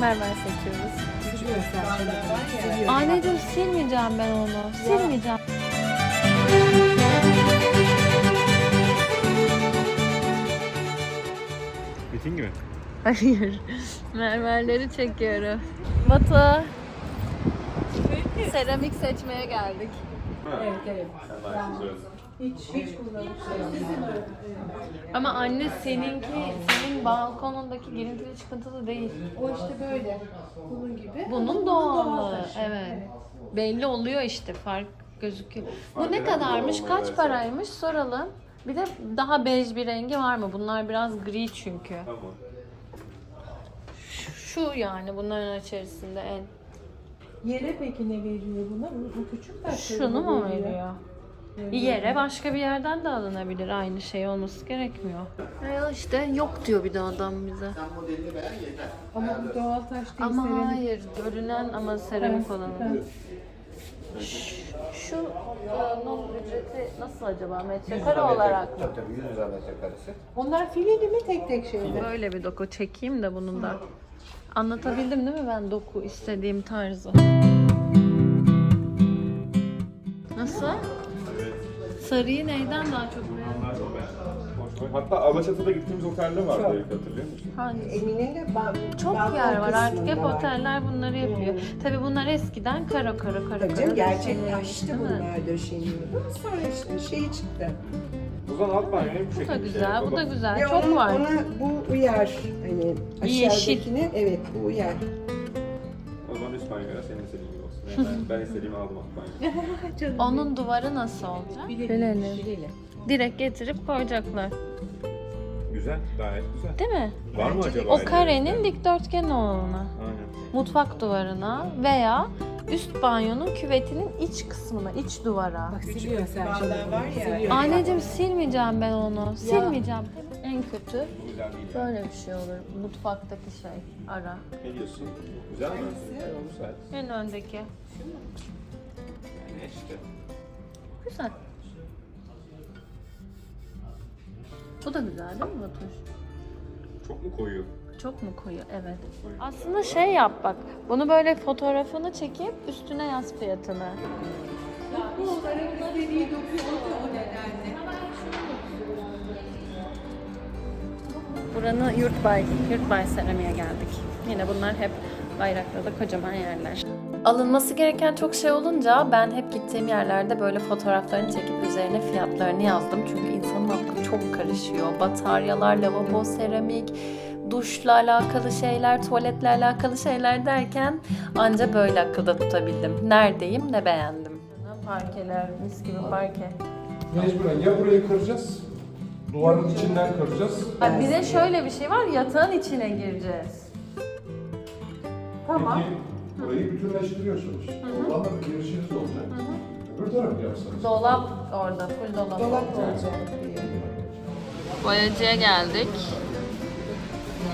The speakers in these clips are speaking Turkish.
mermer seçiyoruz. Anneciğim silmeyeceğim ben onu. Silmeyeceğim. Bitin gibi. Hayır. Mermerleri çekiyorum. Batu. Seramik seçmeye geldik. Evet evet. Hiç hiç kullanmışlar. Ama anne seninki, senin balkonundaki girintili çıkıntılı değil. O işte böyle. Bunun gibi. Bunun doğalı. Evet. Belli oluyor işte fark gözüküyor. Bu ne kadarmış? Kaç paraymış? Soralım. Bir de daha bej bir rengi var mı? Bunlar biraz gri çünkü. Tamam. Şu yani bunların içerisinde en. Yere peki ne veriyor buna? Bu, küçük taşları Şunu mu veriyor? Yere başka bir yerden de alınabilir. Aynı şey olması gerekmiyor. Ya işte yok diyor bir de adam bize. Ama bu doğal taş değil. Ama seramik. hayır, görünen ama seramik olanı. ben- Şu onun ücreti nasıl acaba metrekare olarak? Tabii tabii 100 lira metrekaresi. Onlar fileli mi tek tek şeyler? Böyle bir doku çekeyim de bunun da. Anlatabildim değil mi ben doku istediğim tarzı? Nasıl? Sarıyı neyden daha çok beğendin? Hatta Alaçatı'da gittiğimiz otelde vardı Elif hatırlıyor musun? Hangi? Emine'yle ba- Çok balkon yer var artık hep oteller bunları yapıyor. Tabii bunlar eskiden kara kara kara Tabii kara. canım gerçek döşenirmiş, taştı değil mi? bunlar döşeniyordu. Sonra işte şey çıktı. Alt bu da güzel, bu da güzel. Ya Çok ona, var. Ona bu uyar. Hani Yeşil. aşağıdakine evet bu uyar. Ben, ben istediğimi aldım alt banyoya. Onun duvarı nasıl olacak? Bileli. Direkt getirip koyacaklar. Güzel, gayet güzel. Değil mi? Var mı acaba? O karenin dikdörtgen olanına. Aynen. Mutfak duvarına veya üst banyonun küvetinin iç kısmına, iç duvara. Bak siliyor sen şimdi. Var ya. Siliyor. Anneciğim silmeyeceğim ben onu. Silmeyeceğim. En kötü Bu güzel değil. böyle bir şey olur. Mutfaktaki şey ara. Ne diyorsun? Güzel mi? Güzel. En öndeki. Yani işte. Güzel. Bu da güzel değil mi Batuş? Çok mu koyu? Çok mu koyu? Evet. Aslında şey yap bak. Bunu böyle fotoğrafını çekip üstüne yaz fiyatını. Buranın Yurtbay, Yurtbay Seramiğe geldik. Yine bunlar hep bayraklarda kocaman yerler. Alınması gereken çok şey olunca ben hep gittiğim yerlerde böyle fotoğraflarını çekip üzerine fiyatlarını yazdım. Çünkü insanın aklı çok karışıyor. Bataryalar, lavabo, seramik, duşla alakalı şeyler, tuvaletle alakalı şeyler derken anca böyle akılda tutabildim. Neredeyim, ne beğendim. Parkeler, mis gibi parke. Mecburen ya burayı kıracağız, duvarın içinden kıracağız. Bak bir de şöyle bir şey var, yatağın içine gireceğiz. Tamam. Peki burayı bütünleştiriyorsunuz. Oradan da bir girişiniz olacak. Öbür tarafı yapsanız. Dolap orada, full dolap. Dolap olacak. Boyacıya geldik.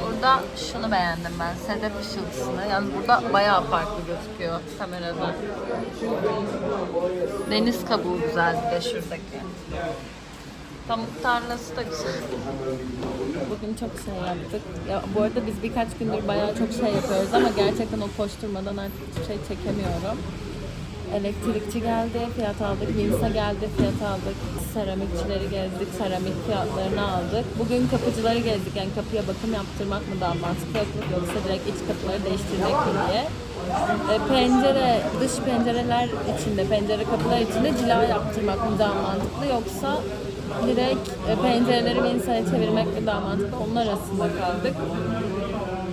Burada şunu beğendim ben, sedef ışıltısını. Yani burada bayağı farklı gözüküyor kamerada. Deniz kabuğu güzel bir de şuradaki. Pamuk tarlası da güzel. Bugün çok şey yaptık. Ya bu arada biz birkaç gündür bayağı çok şey yapıyoruz ama gerçekten o koşturmadan artık hiçbir şey çekemiyorum. Elektrikçi geldi, fiyat aldık. Vinsa geldi, fiyat aldık. Seramikçileri gezdik, seramik fiyatlarını aldık. Bugün kapıcıları gezdik. Yani kapıya bakım yaptırmak mı daha mantıklı yoksa direkt iç kapıları değiştirmek mi diye. E, pencere, dış pencereler içinde, pencere kapılar içinde cila yaptırmak mı daha mantıklı yoksa direkt e, pencereleri Vinsa'ya çevirmek mi daha mantıklı? Onlar arasında kaldık.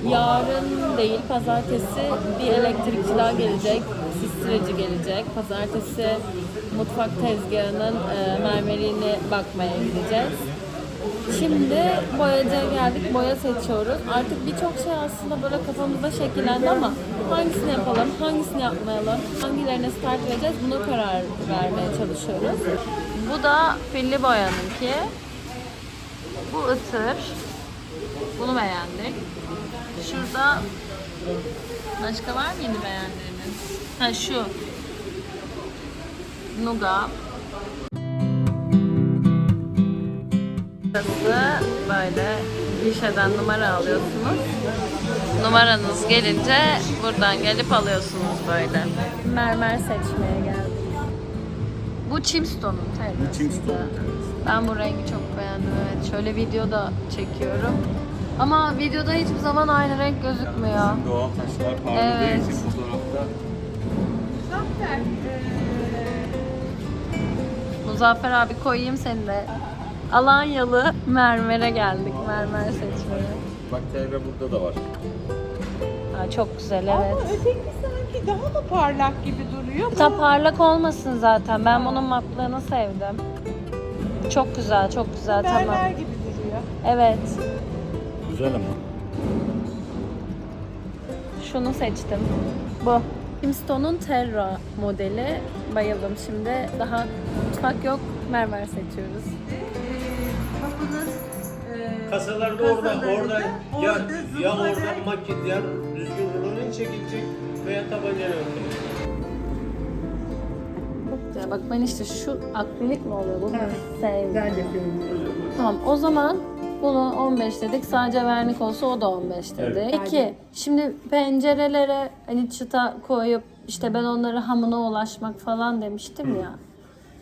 Yarın değil, pazartesi bir elektrikçi daha gelecek, sistireci gelecek. Pazartesi mutfak tezgahının e, mermerini bakmaya gideceğiz. Şimdi boyacıya geldik, boya seçiyoruz. Artık birçok şey aslında böyle kafamızda şekillendi ama hangisini yapalım, hangisini yapmayalım, hangilerine start vereceğiz bunu karar vermeye çalışıyoruz. Bu da pilli boyanınki. Bu ıtır. Bunu beğendik. Şurada başka var mıydı beğendiğiniz? Ha şu. Nuga. Burası böyle gişeden numara alıyorsunuz. Numaranız gelince buradan gelip alıyorsunuz böyle. Mermer seçmeye geldik. Bu Chimstone'un termosu. Chimstone. Ben bu rengi çok beğendim evet. Şöyle videoda çekiyorum. Ama videoda hiçbir zaman aynı renk gözükmüyor. Doğal taşlar parladığı Evet. için fotoğrafta Zafer, Muzaffer abi koyayım seni de. Alanyalı mermere geldik. Mermer seçmeye. bak Terra burada da var. Ha, çok güzel Ama evet. öteki sanki daha da parlak gibi duruyor. Ta parlak olmasın zaten. Ben bunun matlığını sevdim. Çok güzel, çok güzel. Tamam. Mermer gibi duruyor. Evet. Güzel ama. Şunu seçtim. Bu. Kimstone'un Terra modeli. Bayıldım. Şimdi daha mutfak yok. Mermer seçiyoruz. Kapınız e, Kasalarda orada, orada ya, ya zımpara- orada makit ya düzgün rulonun çekilecek veya tabancayla örtülecek. Ya bak ben işte şu akrilik mi oluyor? Bunu sevdim. Ben de seviyorum. Tamam o zaman bunu 15 dedik. Sadece vernik olsa o da 15 dedi. Peki şimdi pencerelere hani çıta koyup işte ben onları hamına ulaşmak falan demiştim ya.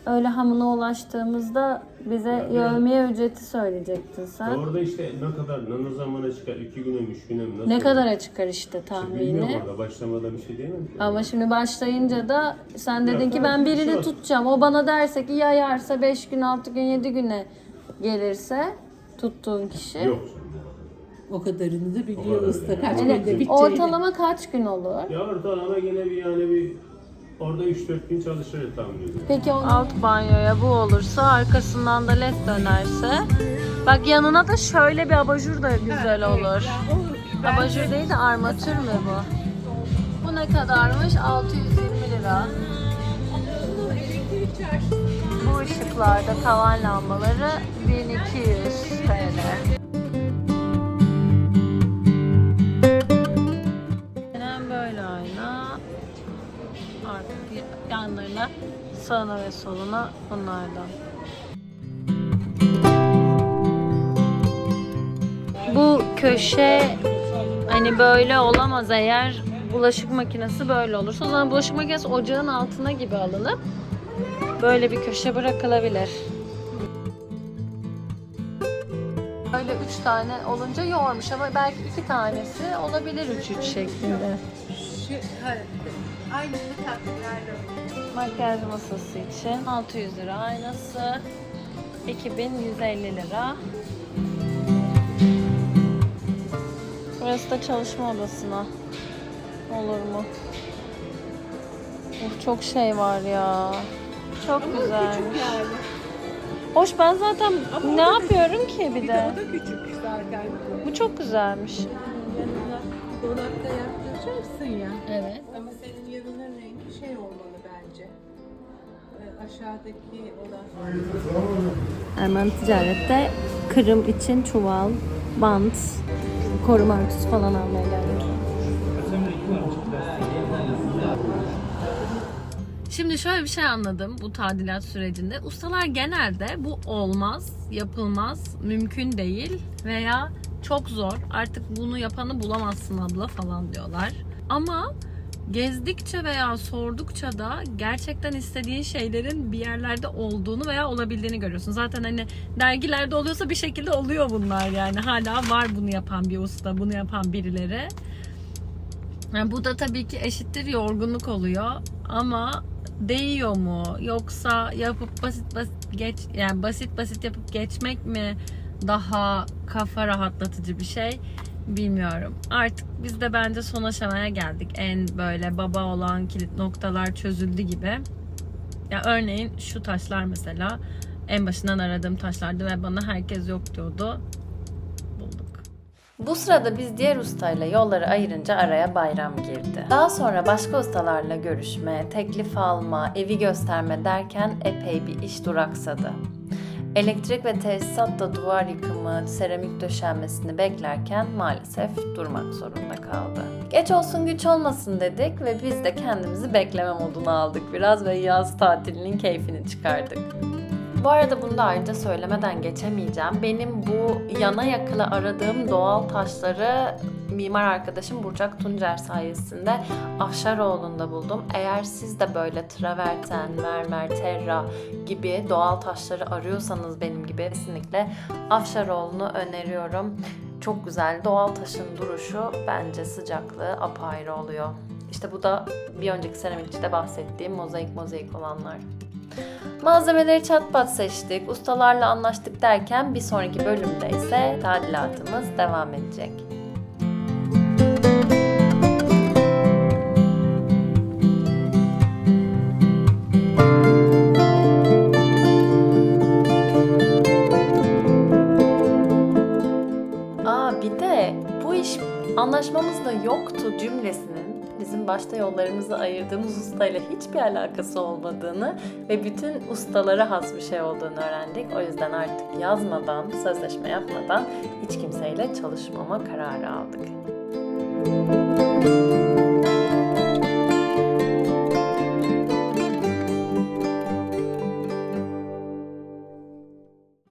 Öyle hamına ulaştığımızda bize yevmiye ücreti söyleyecektin sen. Orada işte ne kadar, ne zamana çıkar, iki güne mi, üç güne mi, nasıl? Ne kadara çıkar işte Bilmiyorum tahmini. orada, başlamada bir şey diyemem ki. Ama şimdi başlayınca da sen dedin Ya, ki ben birini şey tutacağım. O bana derse ki yayarsa 5 gün, 6 gün, 7 güne gelirse tuttuğun kişi. Yok. O kadarını da O biliyor kadar usta yani. kaç Yani günde biteceğini. ortalama kaç gün olur? Ya ortalama gene bir yani bir orada 3-4 gün çalışır tahmin ediyorum. Peki alt banyoya bu olursa arkasından da led dönerse bak yanına da şöyle bir abajur da güzel olur. Abajur değil de armatür mü bu? Bu ne kadarmış? 620 lira. Bu ışıklarda tavan lambaları 1200 TL. Aynen böyle ayna. Artık yanlarına sağına ve soluna bunlardan. Bu köşe hani böyle olamaz eğer bulaşık makinesi böyle olursa o zaman bulaşık makinesi ocağın altına gibi alınıp böyle bir köşe bırakılabilir. Böyle üç tane olunca yormuş ama belki iki tanesi olabilir üç üç şeklinde. Şu, ha, aynı takvilerle. Makyaj masası için 600 lira aynası 2150 lira. Burası da çalışma odasına. Olur mu? Of çok şey var ya. Çok güzelmiş. Yani. Hoş ben zaten Ama ne o da- yapıyorum ki bir Bir de? de o da küçük zaten. Bu çok güzelmiş. Yanına dolapta yaptıracaksın ya. Evet. Ama senin şey olmalı bence. Ee, aşağıdaki olan. Erman Ticaret'te kırım için çuval, bant, koruma örtüsü falan almaya geldik. Şimdi şöyle bir şey anladım bu tadilat sürecinde. Ustalar genelde bu olmaz, yapılmaz, mümkün değil veya çok zor. Artık bunu yapanı bulamazsın abla falan diyorlar. Ama gezdikçe veya sordukça da gerçekten istediğin şeylerin bir yerlerde olduğunu veya olabildiğini görüyorsun. Zaten hani dergilerde oluyorsa bir şekilde oluyor bunlar yani. Hala var bunu yapan bir usta, bunu yapan birileri. Yani bu da tabii ki eşittir yorgunluk oluyor ama değiyor mu yoksa yapıp basit basit geç yani basit basit yapıp geçmek mi daha kafa rahatlatıcı bir şey bilmiyorum. Artık biz de bence son aşamaya geldik. En böyle baba olan kilit noktalar çözüldü gibi. Ya örneğin şu taşlar mesela en başından aradığım taşlardı ve bana herkes yok diyordu. Bulduk. Bu sırada biz diğer ustayla yolları ayırınca araya bayram girdi. Daha sonra başka ustalarla görüşme, teklif alma, evi gösterme derken epey bir iş duraksadı. Elektrik ve tesisatla duvar yıkımı, seramik döşenmesini beklerken maalesef durmak zorunda kaldı. Geç olsun güç olmasın dedik ve biz de kendimizi bekleme moduna aldık biraz ve yaz tatilinin keyfini çıkardık. Bu arada bunu da ayrıca söylemeden geçemeyeceğim. Benim bu yana yakıla aradığım doğal taşları mimar arkadaşım Burcak Tuncer sayesinde Afşaroğlu'nda buldum. Eğer siz de böyle traverten, mermer, terra gibi doğal taşları arıyorsanız benim gibi kesinlikle Afşaroğlu'nu öneriyorum. Çok güzel. Doğal taşın duruşu bence sıcaklığı apayrı oluyor. İşte bu da bir önceki seramikçide bahsettiğim mozaik mozaik olanlar. Malzemeleri çat pat seçtik, ustalarla anlaştık derken bir sonraki bölümde ise tadilatımız devam edecek. Başta yollarımızı ayırdığımız ustayla hiçbir alakası olmadığını ve bütün ustalara has bir şey olduğunu öğrendik. O yüzden artık yazmadan, sözleşme yapmadan hiç kimseyle çalışmama kararı aldık.